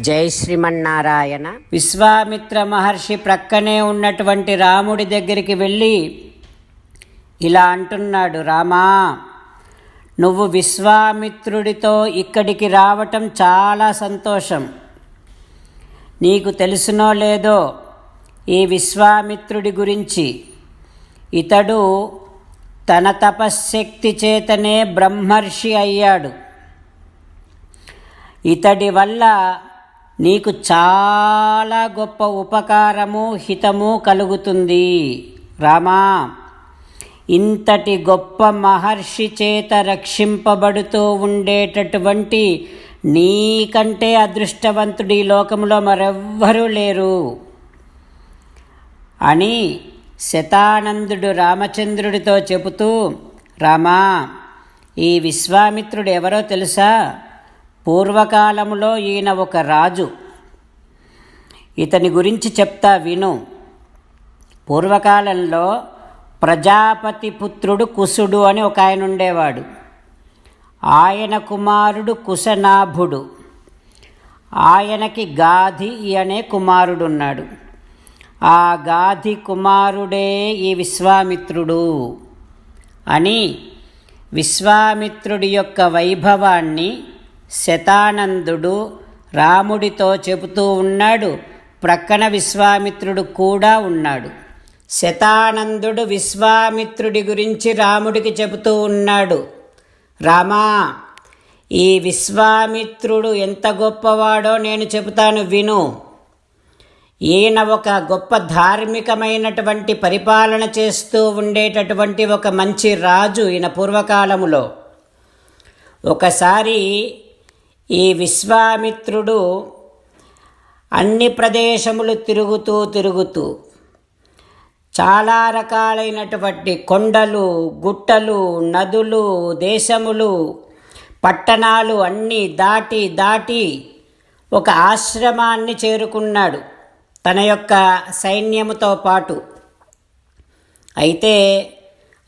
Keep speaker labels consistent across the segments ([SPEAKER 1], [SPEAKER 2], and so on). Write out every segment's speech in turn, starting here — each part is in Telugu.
[SPEAKER 1] జై శ్రీమన్నారాయణ.
[SPEAKER 2] విశ్వామిత్ర మహర్షి ప్రక్కనే ఉన్నటువంటి రాముడి దగ్గరికి వెళ్ళి ఇలా అంటున్నాడు రామా నువ్వు విశ్వామిత్రుడితో ఇక్కడికి రావటం చాలా సంతోషం. నీకు తెలుసునో లేదో ఈ విశ్వామిత్రుడి గురించి. ఇతడు తన తపశ్శక్తి చేతనే బ్రహ్మర్షి అయ్యాడు. ఇతడి వల్ల నీకు చాలా గొప్ప ఉపకారము హితము కలుగుతుంది. రామా ఇంతటి గొప్ప మహర్షి చేత రక్షింపబడుతూ ఉండేటటువంటి నీకంటే అదృష్టవంతుడు ఈ లోకంలో మరెవ్వరూ లేరు. అని శతానందుడు రామచంద్రుడితో చెబుతూ రామా ఈ విశ్వామిత్రుడు ఎవరో తెలుసా? పూర్వకాలములో ఈయన ఒక రాజు. ఇతని గురించి చెప్తా విను. పూర్వకాలంలో ప్రజాపతి పుత్రుడు కుసుడు అని ఒక ఆయన ఉండేవాడు. ఆయన కుమారుడు కుశనాభుడు. ఆయనకి గాధి అనే కుమారుడున్నాడు. ఆ గాధి కుమారుడే ఈ విశ్వామిత్రుడు అని విశ్వామిత్రుడి యొక్క వైభవాన్ని శతానందుడు రాముడితో చెబుతూ ఉన్నాడు. ప్రక్కన విశ్వామిత్రుడు కూడా ఉన్నాడు. శతానందుడు విశ్వామిత్రుడి గురించి రాముడికి చెబుతూ ఉన్నాడు. రామా ఈ విశ్వామిత్రుడు ఎంత గొప్పవాడో నేను చెబుతాను విను. ఈయన ఒక గొప్ప ధార్మికమైనటువంటి పరిపాలన చేస్తూ ఉండేటటువంటి ఒక మంచి రాజు ఈయన పూర్వకాలములో. ఒకసారి ఈ విశ్వామిత్రుడు అన్ని ప్రదేశములు తిరుగుతూ తిరుగుతూ చాలా రకాలైనటువంటి కొండలు గుట్టలు నదులు దేశములు పట్టణాలు అన్నీ దాటి దాటి ఒక ఆశ్రమాన్ని చేరుకున్నాడు తన యొక్క సైన్యముతో పాటు. అయితే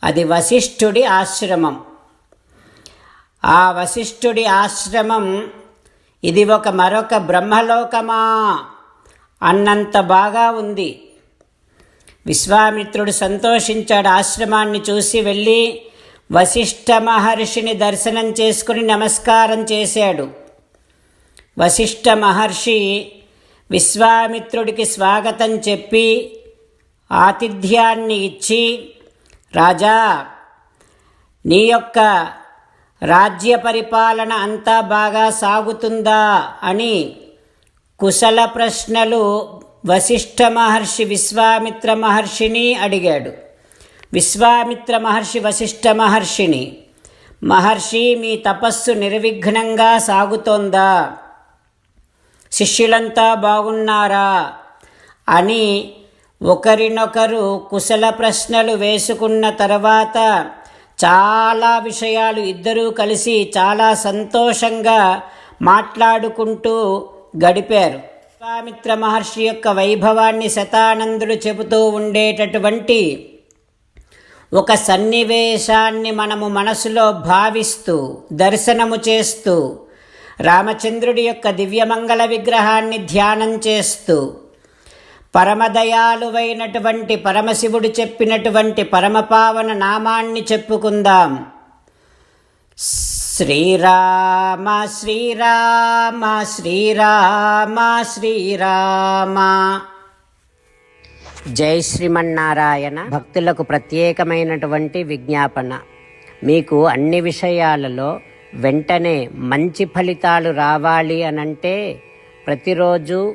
[SPEAKER 2] అది వశిష్ఠుడి ఆశ్రమం. ఆ వశిష్ఠుడి ఆశ్రమం ఇది ఒక మరొక బ్రహ్మలోకమా? అన్నంత బాగా ఉంది. విశ్వామిత్రుడు సంతోషించాడు ఆశ్రమాన్ని చూసి వెళ్ళి వశిష్ఠ మహర్షిని దర్శనం చేసుకుని నమస్కారం చేశాడు. వశిష్ఠ మహర్షి విశ్వామిత్రుడికి స్వాగతం చెప్పి ఆతిథ్యాన్ని ఇచ్చి రాజా నీ యొక్క రాజ్య పరిపాలన అంతా బాగా సాగుతుందా అని కుశల ప్రశ్నలు వశిష్ఠ మహర్షి విశ్వామిత్ర మహర్షిని అడిగాడు. విశ్వామిత్ర మహర్షి వశిష్ఠ మహర్షిని మహర్షి మీ తపస్సు నిర్విఘ్నంగా సాగుతోందా? శిష్యులంతా బాగున్నారా? అని ఒకరినొకరు కుశల ప్రశ్నలు వేసుకున్న తర్వాత చాలా విషయాలు ఇద్దరూ కలిసి చాలా సంతోషంగా మాట్లాడుకుంటూ గడిపారు. విశ్వామిత్ర మహర్షి యొక్క వైభవాన్ని శతానందుడు చెబుతూ ఉండేటటువంటి ఒక సన్నివేశాన్ని మనము మనసులో భావిస్తూ దర్శనము చేస్తూ రామచంద్రుడి యొక్క దివ్యమంగళ విగ్రహాన్ని ధ్యానం చేస్తూ పరమదయాలువైనటువంటి పరమశివుడు చెప్పినటువంటి పరమపావన నామాన్ని చెప్పుకుందాం. శ్రీరామ శ్రీరామ శ్రీరామ శ్రీరామ.
[SPEAKER 1] జై శ్రీమన్నారాయణ. భక్తులకు ప్రత్యేకమైనటువంటి విజ్ఞాపన. మీకు అన్ని విషయాలలో వెంటనే మంచి ఫలితాలు రావాలి అనంటే ప్రతిరోజు